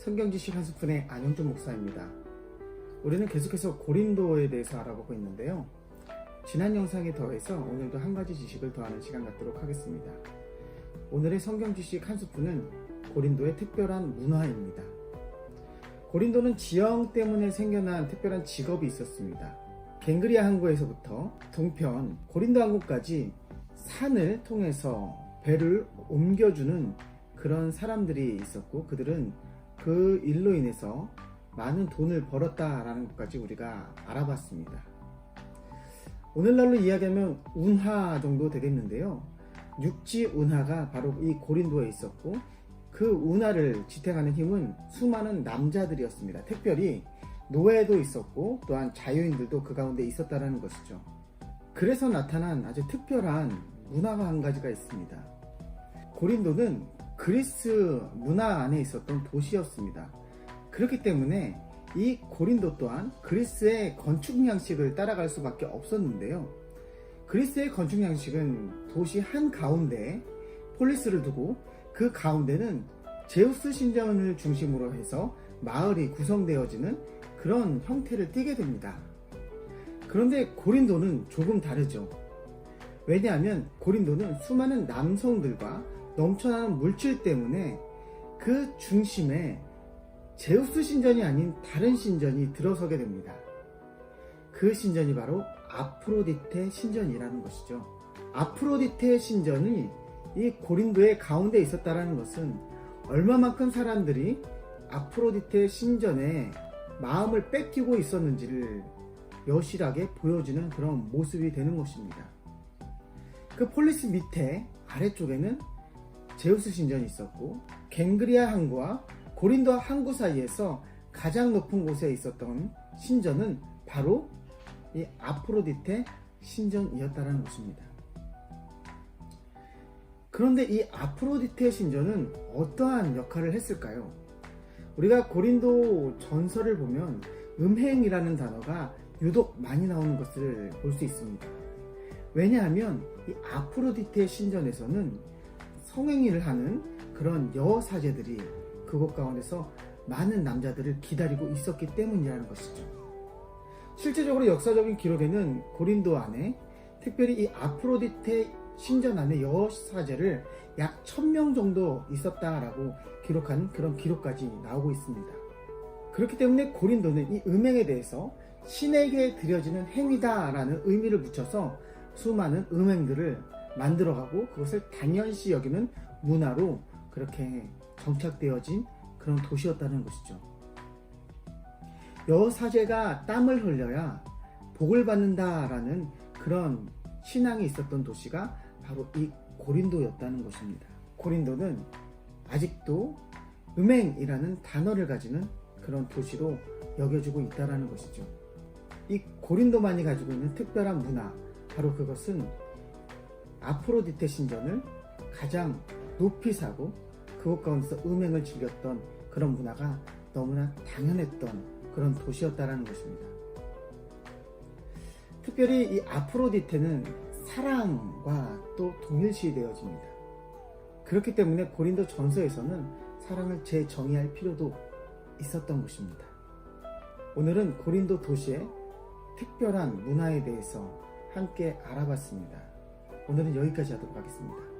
성경지식 한 스푼의 안영준 목사입니다. 우리는 계속해서 고린도에 대해서 알아보고 있는데요. 지난 영상에 더해서 오늘도 한 가지 지식을 더하는 시간 갖도록 하겠습니다. 오늘의 성경 지식 한 스푼은 고린도의 특별한 문화입니다. 고린도는 지형 때문에 생겨난 특별한 직업이 있었습니다. 갱그리아 항구에서부터 동편 고린도 항구까지 산을 통해서 배를 옮겨주는 그런 사람들이 있었고 그들은 그 일로 인해서 많은 돈을 벌었다라는 것까지 우리가 알아봤습니다. 오늘날로 이야기하면 운하 정도 되겠는데요. 육지 운하가 바로 이 고린도에 있었고 그 운하를 지탱하는 힘은 수많은 남자들이었습니다. 특별히 노예도 있었고 또한 자유인들도 그 가운데 있었다는 것이죠. 그래서 나타난 아주 특별한 문화가 한 가지가 있습니다. 고린도는 그리스 문화 안에 있었던 도시였습니다. 그렇기 때문에 이 고린도 또한 그리스의 건축 양식을 따라갈 수밖에 없었는데요. 그리스의 건축 양식은 도시 한 가운데 폴리스를 두고 그 가운데는 제우스 신전을 중심으로 해서 마을이 구성되어지는 그런 형태를 띠게 됩니다. 그런데 고린도는 조금 다르죠. 왜냐하면 고린도는 수많은 남성들과 넘쳐나는 물질 때문에 그 중심에 제우스 신전이 아닌 다른 신전이 들어서게 됩니다. 그 신전이 바로 아프로디테 신전이라는 것이죠. 아프로디테 신전이 이 고린도의 가운데 있었다는 것은 얼마만큼 사람들이 아프로디테 신전에 마음을 뺏기고 있었는지를 여실하게 보여주는 그런 모습이 되는 것입니다. 그 폴리스 밑에 아래쪽에는 제우스 신전이 있었고 갱그리아 항구와 고린도 항구 사이에서 가장 높은 곳에 있었던 신전은 바로 이 아프로디테 신전이었다는 것입니다. 그런데 이 아프로디테 신전은 어떠한 역할을 했을까요? 우리가 고린도 전설을 보면 음행이라는 단어가 유독 많이 나오는 것을 볼 수 있습니다. 왜냐하면 이 아프로디테 신전에서는 성행위를 하는 그런 여사제들이 그곳 가운데서 많은 남자들을 기다리고 있었기 때문이라는 것이죠. 실제적으로 역사적인 기록에는 고린도 안에 특별히 이 아프로디테 신전 안에 여사제를 약 1000명 정도 있었다라고 기록한 그런 기록까지 나오고 있습니다. 그렇기 때문에 고린도는 이 음행에 대해서 신에게 드려지는 행위다라는 의미를 붙여서 수많은 음행들을 만들어가고 그것을 당연시 여기는 문화로 그렇게 정착되어진 그런 도시였다는 것이죠. 여사제가 땀을 흘려야 복을 받는다라는 그런 신앙이 있었던 도시가 바로 이 고린도였다는 것입니다. 고린도는 아직도 음행이라는 단어를 가지는 그런 도시로 여겨지고 있다는 것이죠. 이 고린도만이 가지고 있는 특별한 문화, 바로 그것은 아프로디테 신전을 가장 높이 사고 그곳 가운데서 음행을 즐겼던 그런 문화가 너무나 당연했던 그런 도시였다라는 것입니다. 특별히 이 아프로디테는 사랑과 또 동일시 되어집니다. 그렇기 때문에 고린도 전서에서는 사랑을 재정의할 필요도 있었던 것입니다. 오늘은 고린도 도시의 특별한 문화에 대해서 함께 알아봤습니다. 오늘은 여기까지 하도록 하겠습니다.